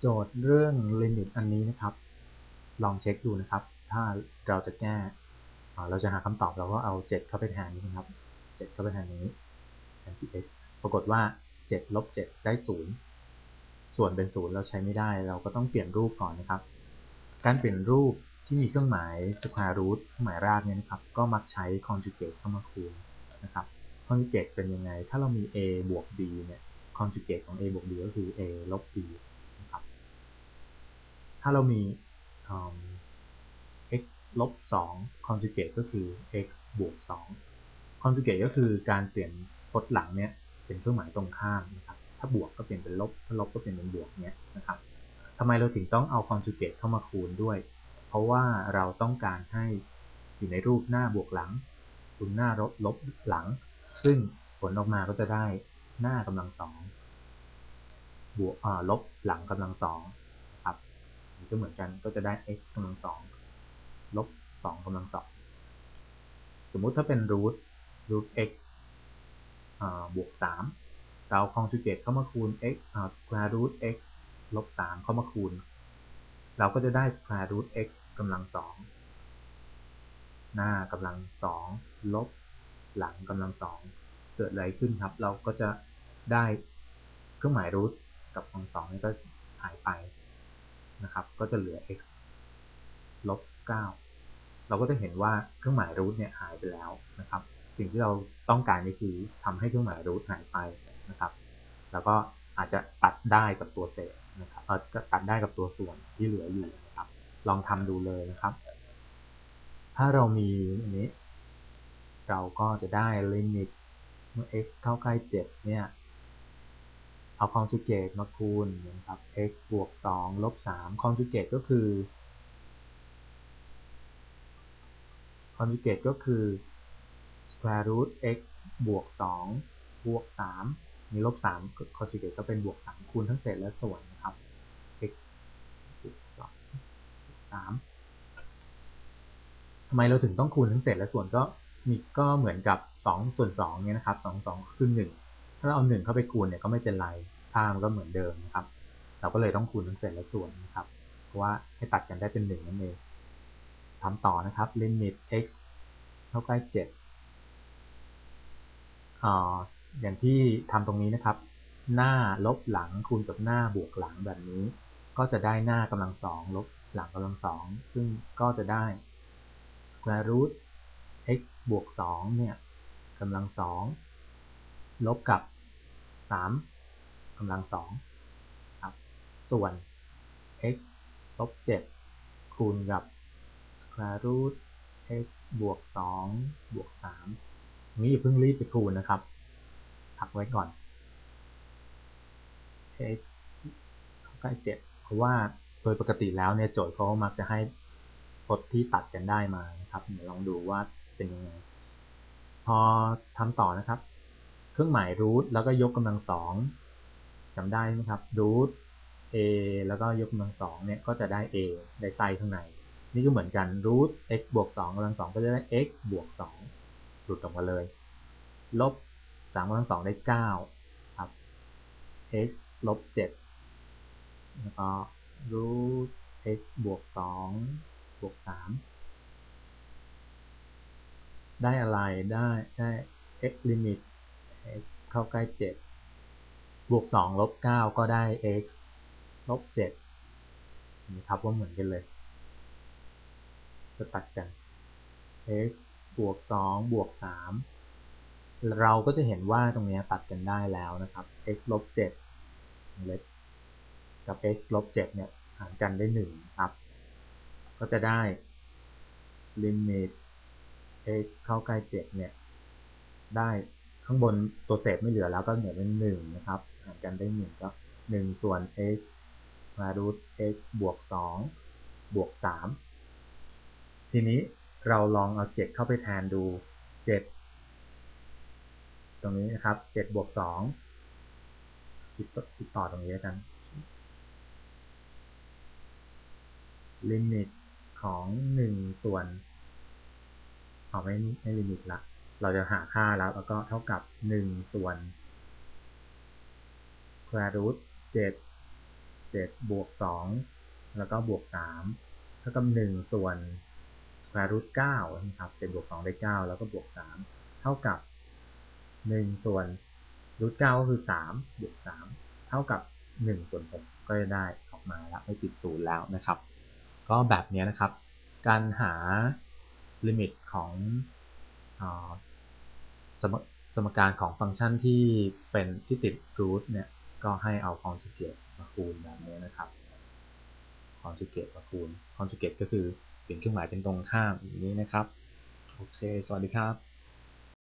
โจทย์เรื่องลิมิตอันนี้นะครับ ลองเช็คดูนะครับ ถ้าเราจะแก้เราจะหาคำตอบเราก็เอา 7 เข้าไปแทนนี้นะครับ 7 เข้าไปแทนนี้แทนที่ x ปรากฏว่า 7 ลบ 7 ได้ 0 ส่วนเป็น 0 เราใช้ไม่ได้ เราก็ต้องเปลี่ยนรูปก่อนนะครับ การเปลี่ยนรูปที่มีเครื่องหมาย square root เครื่องหมายรากเนี่ยนะครับ ก็มักใช้ conjugate เข้ามาคูณนะครับ conjugate เป็นยังไง ถ้าเรามี a บวก b เนี่ย conjugate ของ a บวก b ก็คือ a ลบ b ถ้าเรามี x ลบ2 conjugate ก็คือ x บวก2 conjugate ก็คือการเปลี่ยนพจน์หลังเนี่ยเป็นเครื่องหมายตรงข้ามนะครับ ถ้าบวกก็เปลี่ยนเป็นลบ ถ้าลบก็เปลี่ยนเป็นบวกเนี่ยนะครับทำไมเราถึงต้องเอา conjugate เข้ามาคูณด้วย เพราะว่าเราต้องการให้อยู่ในรูปหน้าบวกหลังคูณหน้าลบลบหลัง ซึ่งผลออกมาก็จะได้หน้ากำลังสองบวกอ่าลบหลังกำลังสอง ก็เหมือนกันก็จะได้ x กำลังสองลบสองกำลังสองสมมุติถ้าเป็นรูทรูท x บวกสามเรา conjugate เข้ามาคูณ x square root x ลบสามเข้ามาคูณ เราก็จะได้ square root x กำลังสองหน้ากำลังสองลบหลังกำลังสองเกิดอะไรขึ้นครับ เราก็จะได้เครื่องหมายรูทกับกำลังสองนี่ก็หายไป นะครับ ก็จะเหลือ x ลบ 9 เราก็จะเห็นว่าเครื่องหมายรูทเนี่ยหายไปแล้วนะครับ สิ่งที่เราต้องการก็คือทำให้เครื่องหมายรูทหายไปนะครับ แล้วก็อาจจะตัดได้กับตัวเศษนะครับเออจะตัดได้กับตัวส่วนที่เหลืออยู่นะครับ ลองทำดูเลยนะครับ ถ้าเรามีอันนี้ เราก็จะได้ลิมิตเมื่อ x เข้าใกล้ 7 เนี่ย เอา conjugate มาคูณนะครับ x บวก2ลบ3 conjugate ก็คือ conjugate ก็คือ square root x บวก2บวก3มีลบ3 conjugate ก็เป็นบวก 3 คูณทั้งเศษและส่วนนะครับ x บวก2บวก3ทำไมเราถึงต้องคูณทั้งเศษและส่วนก็มีก็เหมือนกับ 2 ส่วน2เนี่ยนะครับ 2 2 คือ 1 ถ้าเราเอา1เข้าไปคูณเนี่ยก็ไม่เป็นไรค่ามันก็เหมือนเดิมนะครับ เราก็เลยต้องคูณทั้งเศษและส่วนนะครับ เพราะว่าให้ตัดกันได้เป็น1นั่นเองทำต่อนะครับ limit x เท่าใกล้7อ่าอย่างที่ทำตรงนี้นะครับ หน้าลบหลังคูณกับหน้าบวกหลังแบบนี้ ก็จะได้หน้ากำลังสองลบหลังกำลังสองซึ่งก็จะได้ square root x บวก2เนี่ยกำลังสอง ลบกับ 3กำลังสองครับ ส่วน x ลบ7คูณกับ square root x บวก2บวก3นี้อย่าเพิ่งรีบไปคูณนะครับพักไว้ก่อน x ใกล้7เพราะว่าโดยปกติแล้วเนี่ยโจทย์เขามักจะให้พจน์ที่ตัดกันได้มานะครับเดี๋ยวลองดูว่าเป็นยังไง พอทำต่อนะครับ รื่องหมายรูทแล้วก็ยกกำลังสองจำได้ไหมครับรูท a แล้วก็ยกกำลังสองเนี่ยก็จะได้ a ได้ไส้ข้างใน นี่ก็เหมือนกันรูท x บวก2กำลังสองก็จะได้ x บวก2หลุดออกมาเลย ลบ3กำลังสองได้9ครับ x ลบ7แล้วก็รูท x บวก2บวก3ได้อะไรได้ได้ x limit x เข้าใกล้ 7 บวก 2 ลบ 9 ก็ได้ x ลบ 7 นี่ครับว่าเหมือนกันเลย จะตัดกัน x บวก 2 บวก 3 เราก็จะเห็นว่าตรงนี้ตัดกันได้แล้วนะครับ x ลบ 7 เล็กกับ x ลบ 7 เนี่ยหารกันได้ 1 ครับ ก็จะได้ limit x เข้าใกล้ 7 เนี่ยได้ ข้างบนตัวเศษไม่เหลือแล้วก็เหลือเป็น1นะครับหารกันได้1ก็1ส่วน x มารูท x บวก2บวก3ทีนี้เราลองเอา7เข้าไปแทนดู7ตรงนี้นะครับ7บวก2คิดคิดต่อตรงนี้แล้วกัน ลิมิตของ1ส่วนเอาไม่ไม่ลิมิตละ เราจะหาค่าแล้วแล้วก็เท่ากับ 1 ส่วน square root 7 7 บวก 2 แล้วก็บวก 3 เท่ากับ 1 ส่วน square root 9นะครับ7บวก 2 ได้ 9 แล้วก็บวก 3 เท่ากับ 1 ส่วน root 9ก็คือ 3 บวก 3 เท่ากับ 1 ส่วน 6 ก็จะได้ออกมาแล้วไม่ติดศูนย์แล้วนะครับ ก็แบบนี้นะครับ การหาลิมิตของอา สมสมการของฟังก์ชันที่เป็นที่ติด root เนี่ยก็ให้เอา conjugate มาคูณแบบนี้นะครับ conjugate มาคูณ conjugate ก็คือเปลี่ยนเครื่องหมายเป็นตรงข้ามอย่างนี้นะครับ โอเค สวัสดีครับ